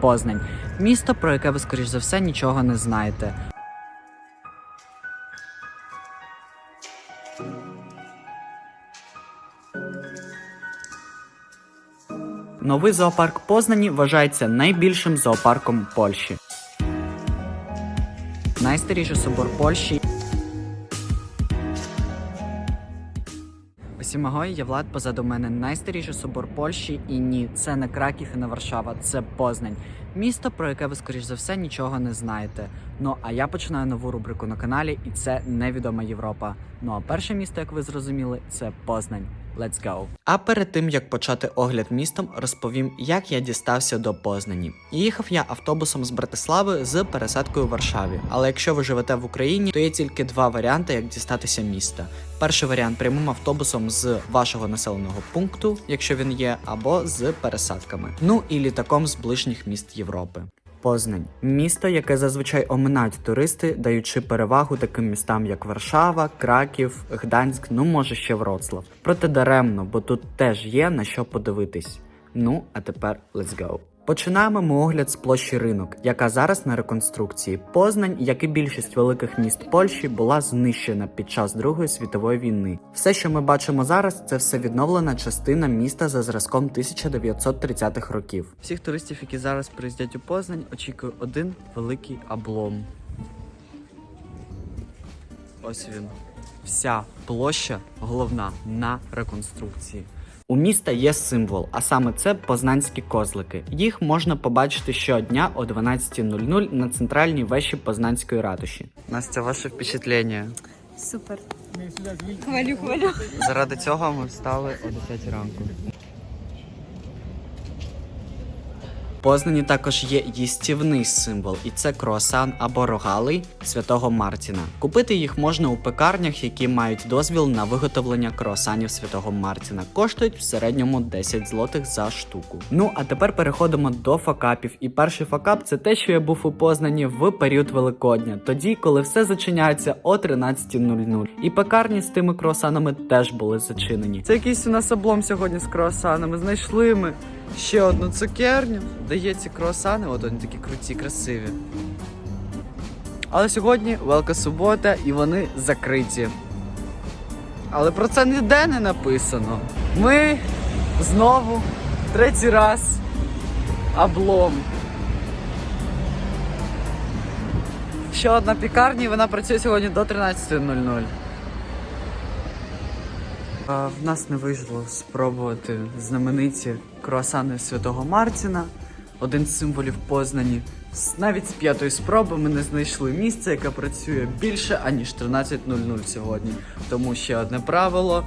Познань, місто, про яке ви, скоріш за все, нічого не знаєте. Новий зоопарк Познані вважається найбільшим зоопарком Польщі. Найстаріший собор Польщі. Осімагой є влад позаду мене найстаріший собор Польщі, і ні, це не Краків і не Варшава, це Познань. Місто, про яке ви, скоріш за все, нічого не знаєте. Ну а я починаю нову рубрику на каналі, і це невідома Європа. Ну а перше місто, як ви зрозуміли, це Познань. Let's go! А перед тим як почати огляд містом, розповім, як я дістався до Познані. Їхав я автобусом з Братислави з пересадкою в Варшаві. Але якщо ви живете в Україні, то є тільки два варіанти, як дістатися міста. Перший варіант прямим автобусом з вашого населеного пункту, якщо він є, або з пересадками. Ну і літаком з ближніх міст Європи. Познань місто, яке зазвичай оминають туристи, даючи перевагу таким містам, як Варшава, Краків, Гданськ, ну може ще Вроцлав. Проте даремно, бо тут теж є на що подивитись. Ну а тепер let's go. Починаємо ми огляд з площі ринок, яка зараз на реконструкції. Познань, як і більшість великих міст Польщі, була знищена під час Другої світової війни. Все, що ми бачимо зараз, це все відновлена частина міста за зразком 1930-х років. Всіх туристів, які зараз приїздять у Познань, очікує один великий облом. Ось він. Вся площа головна на реконструкції. У міста є символ, а саме це познанські козлики. Їх можна побачити щодня о 12.00 на центральній вежі Познанської ратуші. Настя, ваше впечатлення? Супер. Хвалю, хвалю. Заради цього ми встали о 10 ранку. В Познані також є їстівний символ, і це круасан або рогалий святого Мартіна. Купити їх можна у пекарнях, які мають дозвіл на виготовлення круасанів святого Мартіна. Коштують в середньому 10 злотих за штуку. Ну а тепер переходимо до факапів. І перший факап це те, що я був у Познані в період Великодня, тоді, коли все зачиняється о 13.00. І пекарні з тими круасанами теж були зачинені. Це якийсь у нас облом сьогодні з круасанами. Знайшли ми ще одну цукерню, де є ці круасани, от вони такі круті, красиві. Але сьогодні велика субота і вони закриті. Але про це ніде не написано. Ми знову третій раз облом. Ще одна пікарня, і вона працює сьогодні до 13.00. В нас не вийшло спробувати знамениті круасани Святого Мартіна, один з символів Познані. Навіть з п'ятої спроби ми не знайшли місце, яке працює більше аніж 13.00 сьогодні. Тому ще одне правило: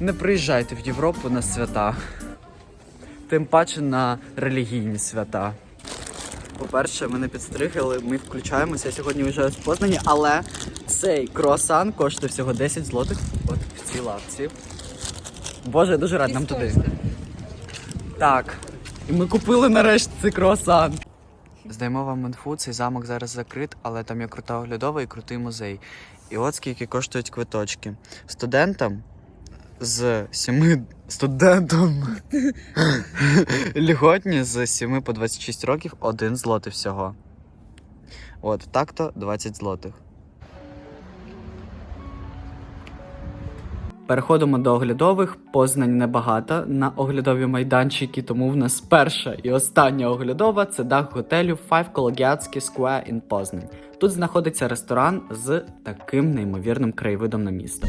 не приїжджайте в Європу на свята, тим паче на релігійні свята. По-перше, мене підстригли, ми включаємося. Сьогодні виїжджаю з Познані, але цей круасан коштує всього 10 злотих от в цій лавці. Боже, я дуже рад нам туди. Так. І ми купили нарешті цей круасан. Здаємо вам інфу, цей замок зараз закрит, але там є крута оглядова і крутий музей. І от скільки коштують квиточки. Студентам з 7 студентам льготні з 7 по 26 років 1 злотий всього. От, так-то 20 злотих. Переходимо до оглядових. Познань небагато на оглядові майданчики, тому в нас перша і остання оглядова це дах готелю Five Collegiatski Square in Познань. Тут знаходиться ресторан з таким неймовірним краєвидом на місто.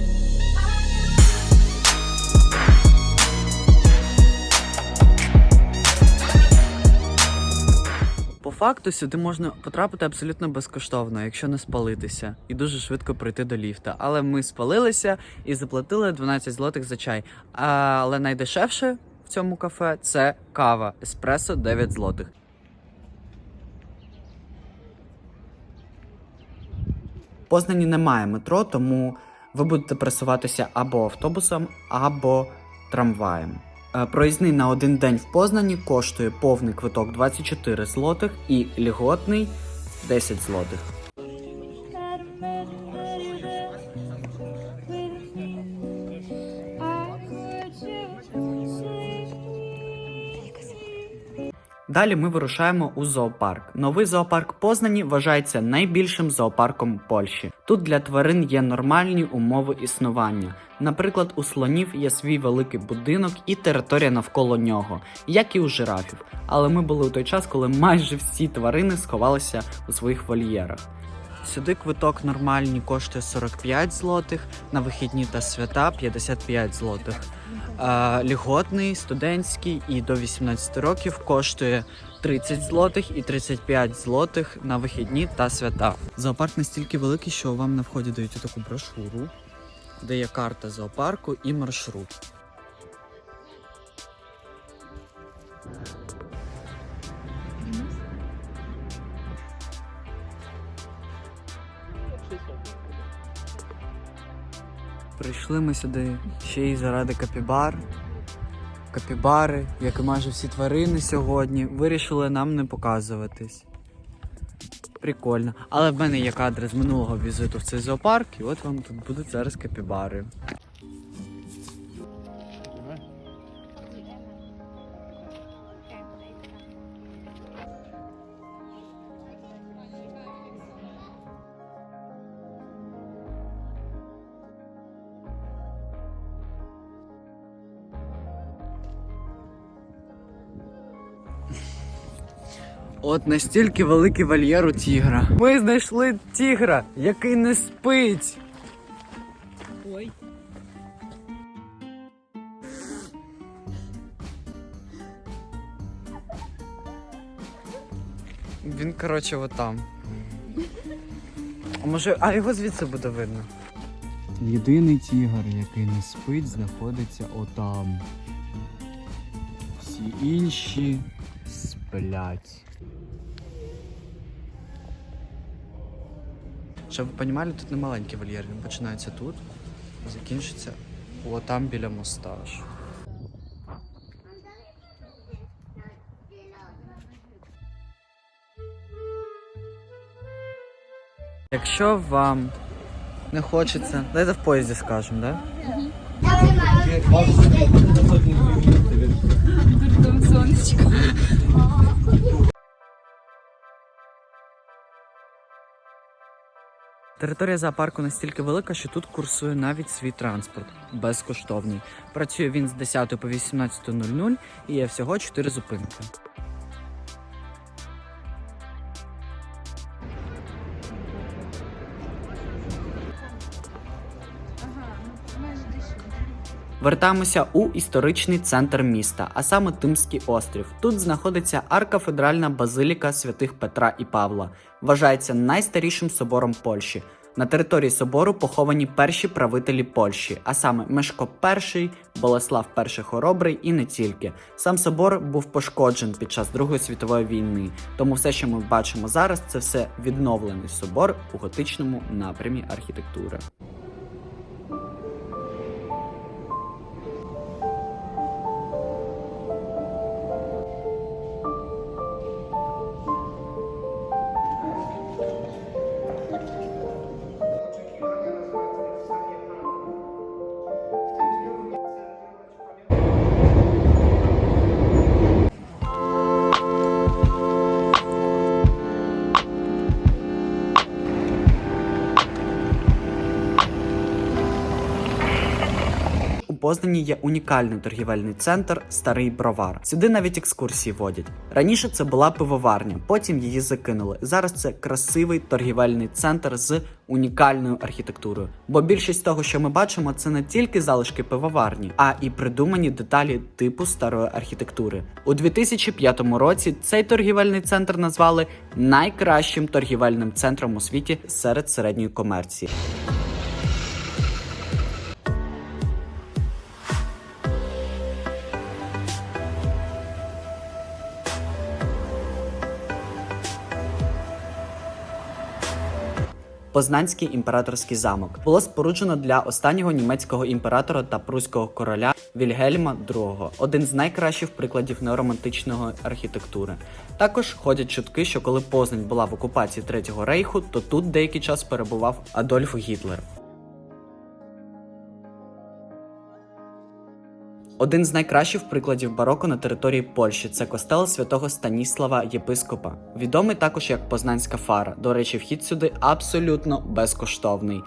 Факту сюди можна потрапити абсолютно безкоштовно, якщо не спалитися, і дуже швидко прийти до ліфта. Але ми спалилися і заплатили 12 злотих за чай. А, але найдешевше в цьому кафе це кава еспресо 9 злотих. Познані немає метро, тому ви будете пересуватися або автобусом, або трамваєм. Е, Проїзний на один день в Познані коштує повний квиток 24 злотих і льготний 10 злотих. Далі ми вирушаємо у зоопарк. Новий зоопарк Познані вважається найбільшим зоопарком Польщі. Тут для тварин є нормальні умови існування. Наприклад, у слонів є свій великий будинок і територія навколо нього, як і у жирафів. Але ми були у той час, коли майже всі тварини сховалися у своїх вольєрах. Сюди квиток нормальний коштує 45 злотих, на вихідні та свята 55 злотих. Льготний, студентський і до 18 років коштує 30 злотих і 35 злотих на вихідні та свята. Зоопарк настільки великий, що вам на вході дають таку брошуру, де є карта зоопарку і маршрут. Прийшли ми сюди ще й заради капібар. Капібари, як і майже всі тварини сьогодні, вирішили нам не показуватись. Прикольно. Але в мене є кадри з минулого візиту в цей зоопарк, і от вам тут будуть зараз капібари. От настільки великий вольєр у тігра. Ми знайшли тігра, який не спить. Ой. Він, коротше, от там. А може, а його звідси буде видно. Єдиний тігр, який не спить, знаходиться отам. Всі інші сплять. Щоб ви розуміли, тут не маленький вольєр, він починається тут, закінчиться отам біля моста. Якщо вам не хочеться, дайте в поїзді скажемо, да? Сонечко. Територія зоопарку настільки велика, що тут курсує навіть свій транспорт безкоштовний. Працює він з 10 по 18.00 і є всього 4 зупинки. Вертаємося у історичний центр міста, а саме Тимський острів. Тут знаходиться аркафедральна базиліка святих Петра і Павла. Вважається найстарішим собором Польщі. На території собору поховані перші правителі Польщі, а саме Мешко І, Болеслав І Хоробрий і не тільки. Сам собор був пошкоджений під час Другої світової війни, тому все, що ми бачимо зараз, це все відновлений собор у готичному напрямі архітектури. Познані є унікальний торгівельний центр Старий Бровар. Сюди навіть екскурсії водять. Раніше це була пивоварня, потім її закинули. Зараз це красивий торгівельний центр з унікальною архітектурою. Бо більшість того, що ми бачимо, це не тільки залишки пивоварні, а і придумані деталі типу старої архітектури. У 2005 році цей торгівельний центр назвали найкращим торгівельним центром у світі серед середньої комерції. Познанський імператорський замок було споруджено для останнього німецького імператора та пруського короля Вільгельма II, один з найкращих прикладів неоромантичної архітектури. Також ходять чутки, що коли Познань була в окупації Третього рейху, то тут деякий час перебував Адольф Гітлер. Один з найкращих прикладів бароко на території Польщі це костел святого Станіслава Єпископа, відомий також як Познанська фара. До речі, вхід сюди абсолютно безкоштовний.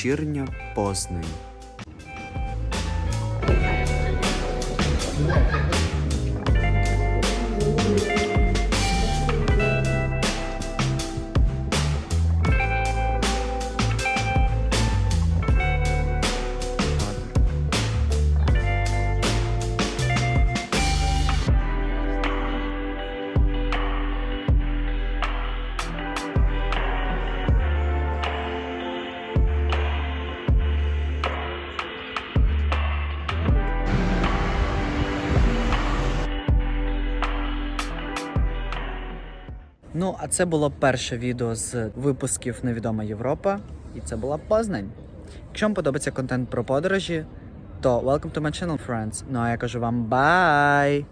Вечірня Познань. Ну, а це було перше відео з випусків Невідома Європа, і це була Познань. Якщо вам подобається контент про подорожі, то welcome to my channel, friends. Ну а я кажу вам бай!